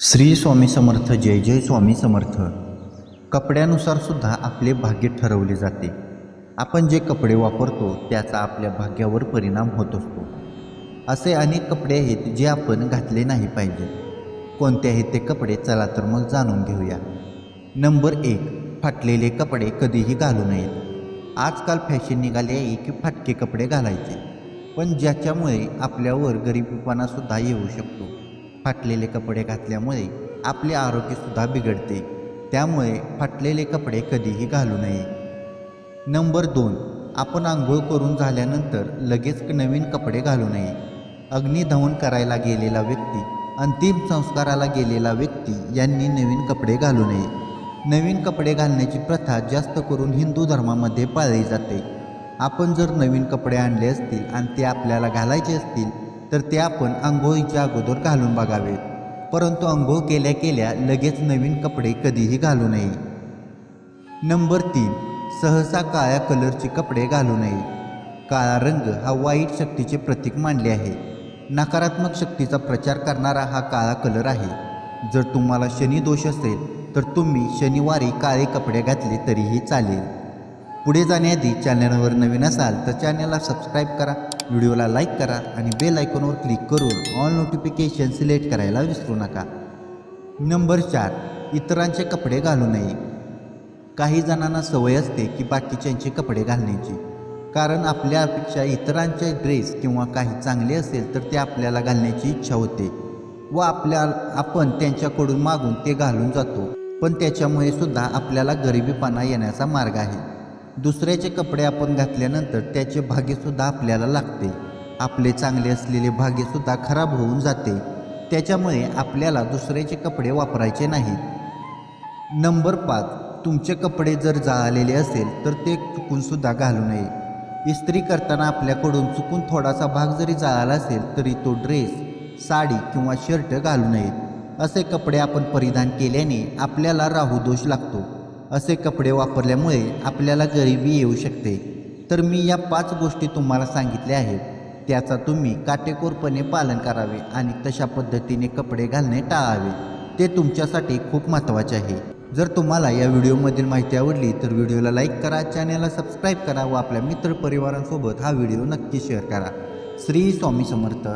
श्री स्वामी समर्थ जय जय स्वामी समर्थ. कपड्यानुसार सुद्धा आपले भाग्य ठरवले जाते. आपण जे कपडे वापरतो त्याचा आपल्या भाग्यावर परिणाम होत असतो. असे अनेक कपडे आहेत जे आपण घातले नाही पाहिजे कोणते आहेत ते कपडे चला तर मग जाणून घेऊया. नंबर एक फाटलेले कपडे कधीही घालू नयेत. आजकाल फॅशन निघाली आहे की फाटके कपडे घालायचे. पण ज्याच्यामुळे आपल्यावर गरिबीपणासुद्धा येऊ शकतो. फाटलेले कपडे घातल्यामुळे आपले आरोग्यसुद्धा बिघडते. त्यामुळे फाटलेले कपडे कधीही घालू नये. नंबर दोन. आपण आंघोळ करून झाल्यानंतर लगेच नवीन कपडे घालू नये. अग्निदहन करायला गेलेला व्यक्ती अंतिम संस्काराला गेलेला व्यक्ती यांनी नवीन कपडे घालू नये. नवीन कपडे घालण्याची प्रथा जास्त करून हिंदू धर्मामध्ये पाळली जाते. आपण जर नवीन कपडे आणले असतील आणि ते आपल्याला घालायचे असतील तर ते आपण आंघोळीच्या अगोदर घालून बघावेत. परंतु आंघोळ केल्या केल्या लगेच नवीन कपडे कधीही घालू नये. नंबर तीन सहसा काळ्या कलरचे कपडे घालू नये. काळा रंग हा वाईट शक्तीचे प्रतीक मानले आहे. नकारात्मक शक्तीचा प्रचार करणारा हा काळा कलर आहे. जर तुम्हाला शनी दोष असेल तर तुम्ही शनिवारी काळे कपडे घातले तरीही चालेल. पुढे जाण्याआधी चॅनलवर नवीन असाल तर चॅनलला सबस्क्राईब करा. व्हिडिओला लाईक करा आणि बेल आयकॉनवर क्लिक करून ऑल नोटिफिकेशन सिलेक्ट करायला विसरू नका. नंबर चार इतरांचे कपडे घालू नये. काही जणांना सवय असते की बाकीच्यांचे कपडे घालण्याची. कारण आपल्यापेक्षा इतरांचे ड्रेस किंवा काही चांगले असेल तर ते आपल्याला घालण्याची इच्छा होते व आपल्या आपण त्यांच्याकडून मागून ते घालून जातो. पण त्याच्यामुळे सुद्धा आपल्याला गरिबीपणा येण्याचा मार्ग आहे. दुसऱ्याचे कपडे आपण घातल्यानंतर त्याचे भाग्यसुद्धा आपल्याला लागते. आपले चांगले असलेले भाग्यसुद्धा खराब होऊन जाते. त्याच्यामुळे आपल्याला दुसऱ्याचे कपडे वापरायचे नाहीत. नंबर पाच. तुमचे कपडे जर जाळलेले असेल तर ते चुकूनसुद्धा घालू नये. इस्त्री करताना आपल्याकडून चुकून थोडासा भाग जरी जाळला असेल तरी तो ड्रेस साडी किंवा शर्ट घालू नयेत. असे कपडे आपण परिधान केल्याने आपल्याला राहू दोष लागतो. असे कपडे वापरल्यामुळे आपल्याला गरिबी येऊ शकते. तर मी या पाच गोष्टी तुम्हाला सांगितल्या आहेत. त्याचा तुम्ही काटेकोरपणे पालन करावे आणि तशा पद्धतीने कपडे घालणे टाळावे. ते तुमच्यासाठी खूप महत्त्वाचे आहे. जर तुम्हाला या व्हिडिओमधील माहिती आवडली तर व्हिडिओला लाईक करा चॅनलला सबस्क्राईब करा व आपल्या मित्रपरिवारांसोबत हा व्हिडिओ नक्की शेअर करा. श्री स्वामी समर्थ.